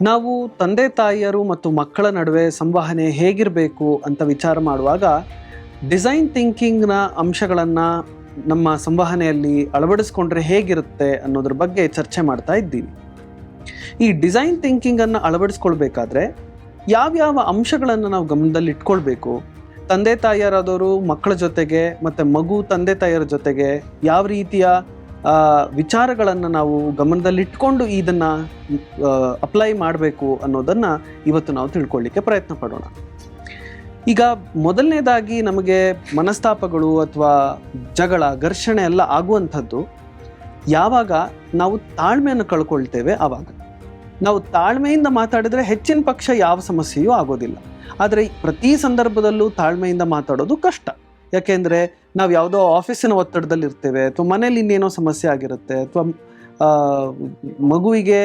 ನಾವು ತಂದೆ ತಾಯಿಯರು ಮತ್ತು ಮಕ್ಕಳ ನಡುವೆ ಸಂವಹನೆ ಹೇಗಿರಬೇಕು ಅಂತ ವಿಚಾರ ಮಾಡುವಾಗ ಡಿಸೈನ್ ಥಿಂಕಿಂಗ್ನ ಅಂಶಗಳನ್ನು ನಮ್ಮ ಸಂವಹನೆಯಲ್ಲಿ ಅಳವಡಿಸ್ಕೊಂಡ್ರೆ ಹೇಗಿರುತ್ತೆ ಅನ್ನೋದ್ರ ಬಗ್ಗೆ ಚರ್ಚೆ ಮಾಡ್ತಾ ಇದ್ದೀವಿ. ಈ ಡಿಸೈನ್ ಥಿಂಕಿಂಗನ್ನು ಅಳವಡಿಸ್ಕೊಳ್ಬೇಕಾದ್ರೆ ಯಾವ್ಯಾವ ಅಂಶಗಳನ್ನು ನಾವು ಗಮನದಲ್ಲಿ ಇಟ್ಕೊಳ್ಬೇಕು ತಂದೆ ತಾಯಿಯರಾದವರು ಮಕ್ಕಳ ಜೊತೆಗೆ ಮತ್ತು ಮಗು ತಂದೆ ತಾಯಿಯರ ಜೊತೆಗೆ ಯಾವ ರೀತಿಯ ವಿಚಾರಗಳನ್ನು ನಾವು ಗಮನದಲ್ಲಿಟ್ಕೊಂಡು ಇದನ್ನು ಅಪ್ಲೈ ಮಾಡಬೇಕು ಅನ್ನೋದನ್ನು ಇವತ್ತು ನಾವು ತಿಳ್ಕೊಳ್ಳಿಕ್ಕೆ ಪ್ರಯತ್ನ ಪಡೋಣ. ಈಗ ಮೊದಲನೇದಾಗಿ ನಮಗೆ ಮನಸ್ತಾಪಗಳು ಅಥವಾ ಜಗಳ, ಘರ್ಷಣೆ ಎಲ್ಲ ಆಗುವಂಥದ್ದು, ಯಾವಾಗ ನಾವು ತಾಳ್ಮೆಯನ್ನು ಕಳ್ಕೊಳ್ತೇವೆ ಆವಾಗ ನಾವು ತಾಳ್ಮೆಯಿಂದ ಮಾತಾಡಿದರೆ ಹೆಚ್ಚಿನ ಪಕ್ಷ ಯಾವ ಸಮಸ್ಯೆಯೂ ಆಗೋದಿಲ್ಲ. ಆದರೆ ಪ್ರತಿ ಸಂದರ್ಭದಲ್ಲೂ ತಾಳ್ಮೆಯಿಂದ ಮಾತಾಡೋದು ಕಷ್ಟ. ಯಾಕೆಂದರೆ ನಾವು ಯಾವುದೋ ಆಫೀಸಿನ ಒತ್ತಡದಲ್ಲಿ ಇರ್ತೇವೆ, ಅಥವಾ ಮನೇಲಿ ಇನ್ನೇನೋ ಸಮಸ್ಯೆ ಆಗಿರುತ್ತೆ, ಅಥವಾ ಮಗುವಿಗೆ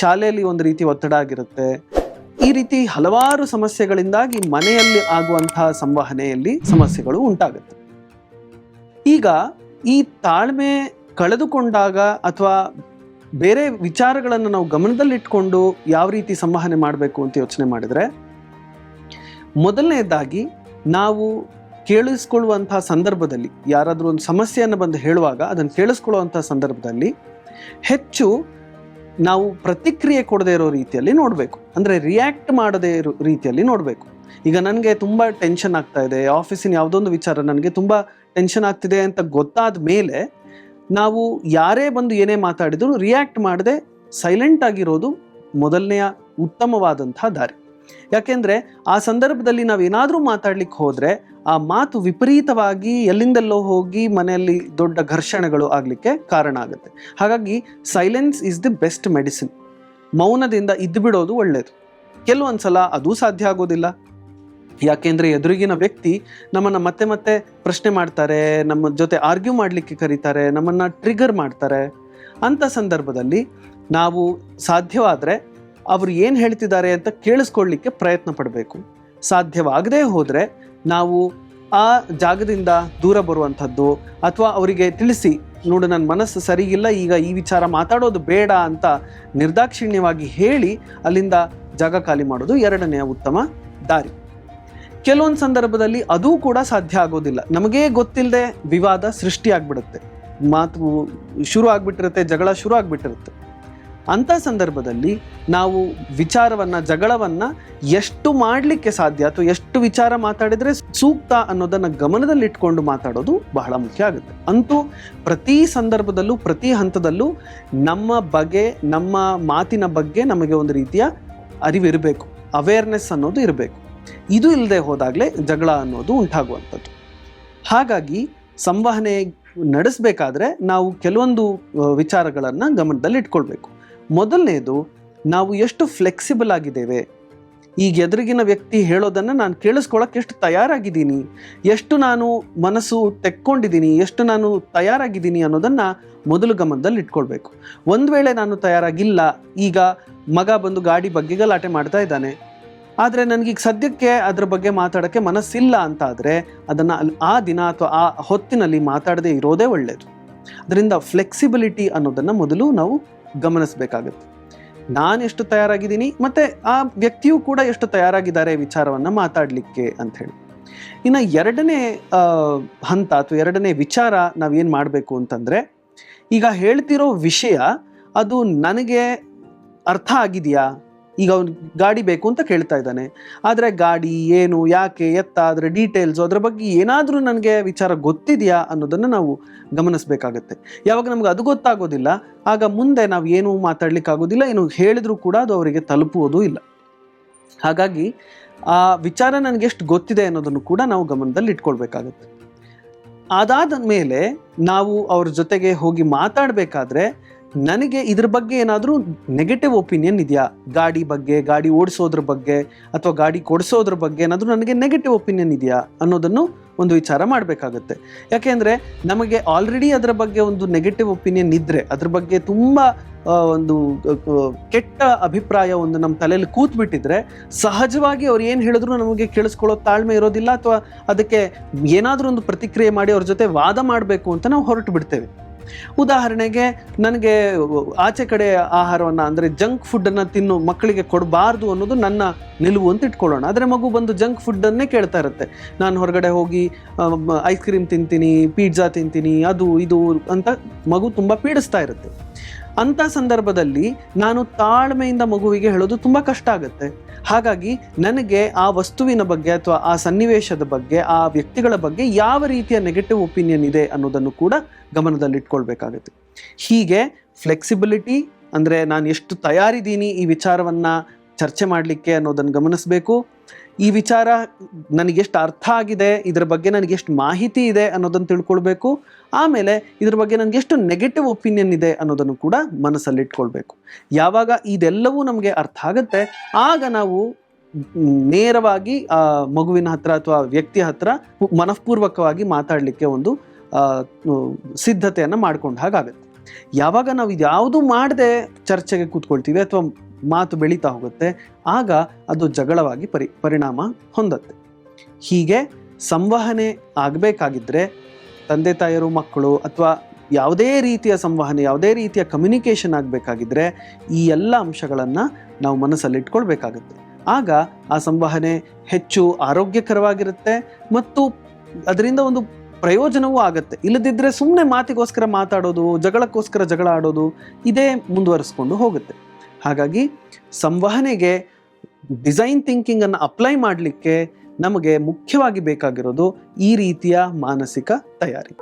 ಶಾಲೆಯಲ್ಲಿ ಒಂದು ರೀತಿ ಒತ್ತಡ ಆಗಿರುತ್ತೆ, ಈ ರೀತಿ ಹಲವಾರು ಸಮಸ್ಯೆಗಳಿಂದಾಗಿ ಮನೆಯಲ್ಲಿ ಆಗುವಂತಹ ಸಂವಹನೆಯಲ್ಲಿ ಸಮಸ್ಯೆಗಳು ಉಂಟಾಗುತ್ತೆ. ಈಗ ಈ ತಾಳ್ಮೆ ಕಳೆದುಕೊಂಡಾಗ ಅಥವಾ ಬೇರೆ ವಿಚಾರಗಳನ್ನು ನಾವು ಗಮನದಲ್ಲಿಟ್ಕೊಂಡು ಯಾವ ರೀತಿ ಸಂವಹನೆ ಮಾಡಬೇಕು ಅಂತ ಯೋಚನೆ ಮಾಡಿದರೆ, ಮೊದಲನೇದಾಗಿ ನಾವು ಕೇಳಿಸ್ಕೊಳ್ಳುವಂತಹ ಸಂದರ್ಭದಲ್ಲಿ, ಯಾರಾದರೂ ಒಂದು ಸಮಸ್ಯೆಯನ್ನು ಬಂದು ಹೇಳುವಾಗ ಅದನ್ನು ಕೇಳಿಸ್ಕೊಳ್ಳುವಂಥ ಸಂದರ್ಭದಲ್ಲಿ ಹೆಚ್ಚು ನಾವು ಪ್ರತಿಕ್ರಿಯೆ ಕೊಡದೇ ಇರೋ ರೀತಿಯಲ್ಲಿ ನೋಡಬೇಕು. ಅಂದರೆ ರಿಯಾಕ್ಟ್ ಮಾಡದೇ ಇರೋ ರೀತಿಯಲ್ಲಿ ನೋಡಬೇಕು. ಈಗ ನನಗೆ ತುಂಬ ಟೆನ್ಷನ್ ಆಗ್ತಾ ಇದೆ ಆಫೀಸಿನ ಯಾವುದೊಂದು ವಿಚಾರ ನನಗೆ ತುಂಬ ಟೆನ್ಷನ್ ಆಗ್ತಿದೆ ಅಂತ ಗೊತ್ತಾದ ಮೇಲೆ ನಾವು ಯಾರೇ ಬಂದು ಏನೇ ಮಾತಾಡಿದರೂ ರಿಯಾಕ್ಟ್ ಮಾಡದೆ ಸೈಲೆಂಟ್ ಆಗಿರೋದು ಮೊದಲನೆಯ ಉತ್ತಮವಾದಂತಹ ದಾರಿ. ಯಾಕೆಂದರೆ ಆ ಸಂದರ್ಭದಲ್ಲಿ ನಾವು ಏನಾದರೂ ಮಾತಾಡ್ಲಿಕ್ಕೆ ಹೋದ್ರೆ ಆ ಮಾತು ವಿಪರೀತವಾಗಿ ಎಲ್ಲಿಂದೆಲ್ಲೋ ಹೋಗಿ ಮನೆಯಲ್ಲಿ ದೊಡ್ಡ ಘರ್ಷಣೆಗಳು ಆಗಲಿಕ್ಕೆ ಕಾರಣ ಆಗುತ್ತೆ. ಹಾಗಾಗಿ silence is the best medicine ಮೌನದಿಂದ ಇದ್ದು ಬಿಡೋದು ಒಳ್ಳೆಯದು ಕೆಲವೊಂದ್ಸಲ ಅದೂ ಸಾಧ್ಯ ಆಗೋದಿಲ್ಲ. ಯಾಕೆಂದರೆ ಎದುರಿಗಿನ ವ್ಯಕ್ತಿ ನಮ್ಮನ್ನು ಮತ್ತೆ ಮತ್ತೆ ಪ್ರಶ್ನೆ ಮಾಡ್ತಾರೆ, ನಮ್ಮ ಜೊತೆ ಆರ್ಗ್ಯೂ ಮಾಡಲಿಕ್ಕೆ ಕರೀತಾರೆ, ನಮ್ಮನ್ನು ಟ್ರಿಗರ್ ಮಾಡ್ತಾರೆ. ಅಂತ ಸಂದರ್ಭದಲ್ಲಿ ನಾವು ಸಾಧ್ಯವಾದರೆ ಅವರು ಏನು ಹೇಳ್ತಿದ್ದಾರೆ ಅಂತ ಕೇಳಿಸ್ಕೊಳ್ಳಿಕ್ಕೆ ಪ್ರಯತ್ನ ಪಡಬೇಕು. ಸಾಧ್ಯವಾಗದೇ ಹೋದರೆ ನಾವು ಆ ಜಾಗದಿಂದ ದೂರ ಬರುವಂಥದ್ದು ಅಥವಾ ಅವರಿಗೆ ತಿಳಿಸಿ, ನೋಡು ನನ್ನ ಮನಸ್ಸು ಸರಿಗಿಲ್ಲ ಈಗ ಈ ವಿಚಾರ ಮಾತಾಡೋದು ಬೇಡ ಅಂತ ನಿರ್ದಾಕ್ಷಿಣ್ಯವಾಗಿ ಹೇಳಿ ಅಲ್ಲಿಂದ ಜಾಗ ಖಾಲಿ ಮಾಡೋದು ಎರಡನೆಯ ಉತ್ತಮ ದಾರಿ. ಕೆಲವೊಂದು ಸಂದರ್ಭದಲ್ಲಿ ಅದೂ ಕೂಡ ಸಾಧ್ಯ ಆಗೋದಿಲ್ಲ. ನಮಗೇ ಗೊತ್ತಿಲ್ಲದೆ ವಿವಾದ ಸೃಷ್ಟಿ ಆಗ್ಬಿಡುತ್ತೆ ಮಾತು ಶುರು ಆಗ್ಬಿಟ್ಟಿರುತ್ತೆ, ಜಗಳ ಶುರು ಆಗ್ಬಿಟ್ಟಿರುತ್ತೆ. ಅಂಥ ಸಂದರ್ಭದಲ್ಲಿ ನಾವು ವಿಚಾರವನ್ನ, ಜಗಳವನ್ನ ಎಷ್ಟು ಮಾಡಲಿಕ್ಕೆ ಸಾಧ್ಯ ಅಥವಾ ಎಷ್ಟು ವಿಚಾರ ಮಾತಾಡಿದ್ರೆ ಸೂಕ್ತ ಅನ್ನೋದನ್ನ ಗಮನದಲ್ಲಿಟ್ಕೊಂಡು ಮಾತಾಡೋದು ಬಹಳ ಮುಖ್ಯ ಆಗುತ್ತೆ. ಅಂತೂ ಪ್ರತಿ ಸಂದರ್ಭದಲ್ಲೂ, ಪ್ರತಿ ಹಂತದಲ್ಲೂ ನಮ್ಮ ಬಗ್ಗೆ ನಮ್ಮ ಮಾತಿನ ಬಗ್ಗೆ ನಮಗೆ ಒಂದು ರೀತಿಯ ಅರಿವಿರಬೇಕು ಅವೇರ್ನೆಸ್ ಅನ್ನೋದು ಇರಬೇಕು. ಇದು ಇಲ್ಲದೆ ಹೋದಾಗಲೇ ಜಗಳ ಅನ್ನೋದು ಉಂಟಾಗುವಂಥದ್ದು. ಹಾಗಾಗಿ ಸಂವಹನೆ ನಡೆಸಬೇಕಾದ್ರೆ ನಾವು ಕೆಲವೊಂದು, ವಿಚಾರಗಳನ್ನು ಗಮನದಲ್ಲಿ ಇಟ್ಕೊಳ್ಬೇಕು ಮೊದಲನೇದು, ನಾವು ಎಷ್ಟು ಫ್ಲೆಕ್ಸಿಬಲ್ ಆಗಿದ್ದೇವೆ. ಈಗ ಎದುರಿಗಿನ ವ್ಯಕ್ತಿ ಹೇಳೋದನ್ನು ನಾನು ಕೇಳಿಸ್ಕೊಳಕ್ಕೆ ಎಷ್ಟು ತಯಾರಾಗಿದ್ದೀನಿ, ಎಷ್ಟು ನಾನು ಮನಸ್ಸು ತೆಕ್ಕೊಂಡಿದ್ದೀನಿ, ಎಷ್ಟು ನಾನು ತಯಾರಾಗಿದ್ದೀನಿ ಅನ್ನೋದನ್ನು ಮೊದಲು ಗಮನದಲ್ಲಿ ಇಟ್ಕೊಳ್ಬೇಕು. ಒಂದು ವೇಳೆ ನಾನು ತಯಾರಾಗಿಲ್ಲ, ಈಗ ಮಗ ಬಂದು ಗಾಡಿ ಬಗ್ಗೆ ಗಲಾಟೆ ಮಾಡ್ತಾ ಇದ್ದಾನೆ. ಆದರೆ ನನಗೀಗ ಸದ್ಯಕ್ಕೆ ಅದ್ರ ಬಗ್ಗೆ ಮಾತಾಡೋಕ್ಕೆ ಮನಸ್ಸಿಲ್ಲ ಅಂತ ಆದರೆ ಅದನ್ನು ಆ ದಿನ ಅಥವಾ ಆ ಹೊತ್ತಿನಲ್ಲಿ ಮಾತಾಡದೇ ಇರೋದೇ ಒಳ್ಳೆಯದು ಅದರಿಂದ ಫ್ಲೆಕ್ಸಿಬಿಲಿಟಿ ಅನ್ನೋದನ್ನು ಮೊದಲು ನಾವು ಗಮನಿಸಬೇಕಾಗುತ್ತೆ. ನಾನು ಎಷ್ಟು ತಯಾರಾಗಿದ್ದೀನಿ ಮತ್ತು ಆ ವ್ಯಕ್ತಿಯು ಕೂಡ ಎಷ್ಟು ತಯಾರಾಗಿದ್ದಾರೆ ವಿಚಾರವನ್ನು ಮಾತಾಡಲಿಕ್ಕೆ ಅಂತ ಹೇಳಿ ಇನ್ನು ಎರಡನೇ ಹಂತ ಅಥವಾ ಎರಡನೇ ವಿಚಾರ ನಾವೇನು ಮಾಡಬೇಕು ಅಂತಂದರೆ, ಈಗ ಹೇಳ್ತಿರೋ ವಿಷಯ ಅದು ನನಗೆ ಅರ್ಥ ಆಗಿದೆಯಾ? ಈಗ ಅವ್ನು ಗಾಡಿ ಬೇಕು ಅಂತ ಕೇಳ್ತಾ ಇದ್ದಾನೆ. ಆದರೆ ಗಾಡಿ ಏನು, ಯಾಕೆ ಎತ್ತ ಅದರ ಡೀಟೇಲ್ಸು ಅದರ ಬಗ್ಗೆ ಏನಾದರೂ ನನಗೆ ವಿಚಾರ ಗೊತ್ತಿದೆಯಾ ಅನ್ನೋದನ್ನು ನಾವು ಗಮನಿಸಬೇಕಾಗತ್ತೆ. ಯಾವಾಗ ನಮ್ಗೆ ಅದು ಗೊತ್ತಾಗೋದಿಲ್ಲ, ಆಗ ಮುಂದೆ ನಾವು ಏನು ಮಾತಾಡ್ಲಿಕ್ಕೆ ಆಗೋದಿಲ್ಲ, ಏನು ಹೇಳಿದರೂ ಕೂಡ ಅದು ಅವರಿಗೆ ತಲುಪುವುದೂ ಇಲ್ಲ. ಹಾಗಾಗಿ ಆ ವಿಚಾರ ನನಗೆ ಎಷ್ಟು ಗೊತ್ತಿದೆ ಅನ್ನೋದನ್ನು ಕೂಡ ನಾವು ಗಮನದಲ್ಲಿ ಇಟ್ಕೊಳ್ಬೇಕಾಗತ್ತೆ. ಅದಾದ ಮೇಲೆ ನಾವು ಅವ್ರ ಜೊತೆಗೆ ಹೋಗಿ ಮಾತಾಡಬೇಕಾದ್ರೆ ನನಗೆ ಇದ್ರ ಬಗ್ಗೆ ಏನಾದರೂ ನೆಗೆಟಿವ್ ಒಪಿನಿಯನ್ ಇದೆಯಾ? ಗಾಡಿ ಬಗ್ಗೆ, ಗಾಡಿ ಓಡಿಸೋದ್ರ ಬಗ್ಗೆ ಅಥವಾ ಗಾಡಿ ಕೊಡಿಸೋದ್ರ ಬಗ್ಗೆ ಏನಾದರೂ ನನಗೆ ನೆಗೆಟಿವ್ ಒಪಿನಿಯನ್ ಇದೆಯಾ ಅನ್ನೋದನ್ನು ಒಂದು ವಿಚಾರ ಮಾಡಬೇಕಾಗತ್ತೆ. ಯಾಕೆಂದರೆ ನಮಗೆ ಆಲ್ರೆಡಿ ಅದರ ಬಗ್ಗೆ ಒಂದು ನೆಗೆಟಿವ್ ಒಪಿನಿಯನ್ ಇದ್ದರೆ ಅದ್ರ ಬಗ್ಗೆ ತುಂಬ ಒಂದು ಕೆಟ್ಟ ಅಭಿಪ್ರಾಯ ಒಂದು ನಮ್ಮ ತಲೆಯಲ್ಲಿ ಕೂತ್ಬಿಟ್ಟಿದ್ರೆ ಸಹಜವಾಗಿ ಅವ್ರು ಏನು ಹೇಳಿದ್ರು ನಮಗೆ ಕೇಳಿಸ್ಕೊಳ್ಳೋ ತಾಳ್ಮೆ ಇರೋದಿಲ್ಲ ಅಥವಾ ಅದಕ್ಕೆ ಏನಾದರೂ ಒಂದು ಪ್ರತಿಕ್ರಿಯೆ ಮಾಡಿ ಅವ್ರ ಜೊತೆ ವಾದ ಮಾಡಬೇಕು ಅಂತ ನಾವು ಹೊರಟು ಬಿಡ್ತೇವೆ. ಉದಾಹರಣೆಗೆ ನನಗೆ ಆಚೆ ಕಡೆ ಆಹಾರವನ್ನು ಅಂದರೆ ಜಂಕ್ ಫುಡ್ಡನ್ನು ತಿನ್ನು ಮಕ್ಕಳಿಗೆ ಕೊಡಬಾರ್ದು ಅನ್ನೋದು ನನ್ನ ನಿಲುವು ಅಂತ ಇಟ್ಕೊಳ್ಳೋಣ. ಆದರೆ ಮಗು ಬಂದು ಜಂಕ್ ಫುಡ್ಡನ್ನೇ ಕೇಳ್ತಾ ಇರುತ್ತೆ. ನಾನು ಹೊರಗಡೆ ಹೋಗಿ ಐಸ್ ಕ್ರೀಮ್ ತಿಂತೀನಿ ಪಿಜ್ಜಾ ತಿಂತೀನಿ, ಅದು ಇದು ಅಂತ ಮಗು ತುಂಬ ಪೀಡಿಸ್ತಾ ಇರುತ್ತೆ. ಅಂಥ ಸಂದರ್ಭದಲ್ಲಿ ನಾನು ತಾಳ್ಮೆಯಿಂದ ಮಗುವಿಗೆ ಹೇಳೋದು ತುಂಬ ಕಷ್ಟ ಆಗುತ್ತೆ. ಹಾಗಾಗಿ ನನಗೆ ಆ ವಸ್ತುವಿನ ಬಗ್ಗೆ ಅಥವಾ ಆ ಸನ್ನಿವೇಶದ ಬಗ್ಗೆ, ಆ ವ್ಯಕ್ತಿಗಳ ಬಗ್ಗೆ ಯಾವ ರೀತಿಯ ನೆಗೆಟಿವ್ ಒಪಿನಿಯನ್ ಇದೆ ಅನ್ನೋದನ್ನು ಕೂಡ ಗಮನದಲ್ಲಿಟ್ಕೊಳ್ಬೇಕಾಗುತ್ತೆ. ಹೀಗೆ ಫ್ಲೆಕ್ಸಿಬಿಲಿಟಿ ಅಂದರೆ ನಾನು ಎಷ್ಟು ತಯಾರಿದ್ದೀನಿ ಈ ವಿಚಾರವನ್ನು ಚರ್ಚೆ ಮಾಡಲಿಕ್ಕೆ ಅನ್ನೋದನ್ನು ಗಮನಿಸಬೇಕು. ಈ ವಿಚಾರ ನನಗೆಷ್ಟು ಅರ್ಥ ಆಗಿದೆ, ಇದರ ಬಗ್ಗೆ ನನಗೆ ಎಷ್ಟು ಮಾಹಿತಿ ಇದೆ ಅನ್ನೋದನ್ನು ತಿಳ್ಕೊಳ್ಬೇಕು. ಆಮೇಲೆ ಇದ್ರ ಬಗ್ಗೆ ನನಗೆ ಎಷ್ಟು ನೆಗೆಟಿವ್ ಒಪಿನಿಯನ್ ಇದೆ ಅನ್ನೋದನ್ನು ಕೂಡ ಮನಸ್ಸಲ್ಲಿ ಇಟ್ಕೊಳ್ಬೇಕು ಯಾವಾಗ ಇದೆಲ್ಲವೂ ನಮಗೆ ಅರ್ಥ ಆಗುತ್ತೆ, ಆಗ ನಾವು ನೇರವಾಗಿ, ಆ, ಮಗುವಿನ ಹತ್ರ ಅಥವಾ ವ್ಯಕ್ತಿ ಹತ್ರ ಮನಃಪೂರ್ವಕವಾಗಿ ಮಾತಾಡಲಿಕ್ಕೆ ಒಂದು ಸಿದ್ಧತೆಯನ್ನು ಮಾಡ್ಕೊಂಡ ಹಾಗಾಗುತ್ತೆ. ಯಾವಾಗ ನಾವು ಇದ್ಯಾವುದು ಮಾಡದೆ ಚರ್ಚೆಗೆ ಕೂತ್ಕೊಳ್ತೀವಿ ಅಥವಾ ಮಾತು ಬೆಳೀತಾ ಹೋಗುತ್ತೆ. ಆಗ ಅದು ಜಗಳವಾಗಿ ಪರಿ, ಪರಿಣಾಮ ಹೊಂದತ್ತೆ. ಹೀಗೆ ಸಂವಹನೆ ಆಗಬೇಕಾಗಿದ್ದರೆ ತಂದೆ, ತಾಯಿಯರು, ಮಕ್ಕಳು ಅಥವಾ ಯಾವುದೇ ರೀತಿಯ ಸಂವಹನೆ, ಯಾವುದೇ ರೀತಿಯ ಕಮ್ಯುನಿಕೇಷನ್ ಆಗಬೇಕಾಗಿದ್ದರೆ ಈ ಎಲ್ಲ ಅಂಶಗಳನ್ನು ನಾವು ಮನಸ್ಸಲ್ಲಿಟ್ಕೊಳ್ಬೇಕಾಗುತ್ತೆ ಆಗ ಆ ಸಂವಹನೆ ಹೆಚ್ಚು ಆರೋಗ್ಯಕರವಾಗಿರುತ್ತೆ ಮತ್ತು ಅದರಿಂದ ಒಂದು ಪ್ರಯೋಜನವೂ ಆಗುತ್ತೆ. ಇಲ್ಲದಿದ್ದರೆ ಸುಮ್ಮನೆ ಮಾತಿಗೋಸ್ಕರ ಮಾತಾಡೋದು, ಜಗಳಕ್ಕೋಸ್ಕರ ಜಗಳ ಆಡೋದು, ಇದೇ ಮುಂದುವರಿಸ್ಕೊಂಡು ಹೋಗುತ್ತೆ. ಹಾಗಾಗಿ ಸಂವಹನೆಗೆ ಡಿಸೈನ್ ಥಿಂಕಿಂಗನ್ನು ಅಪ್ಲೈ ಮಾಡಲಿಕ್ಕೆ ನಮಗೆ ಮುಖ್ಯವಾಗಿ ಬೇಕಾಗಿರೋದು ಈ ರೀತಿಯ ಮಾನಸಿಕ ತಯಾರಿ.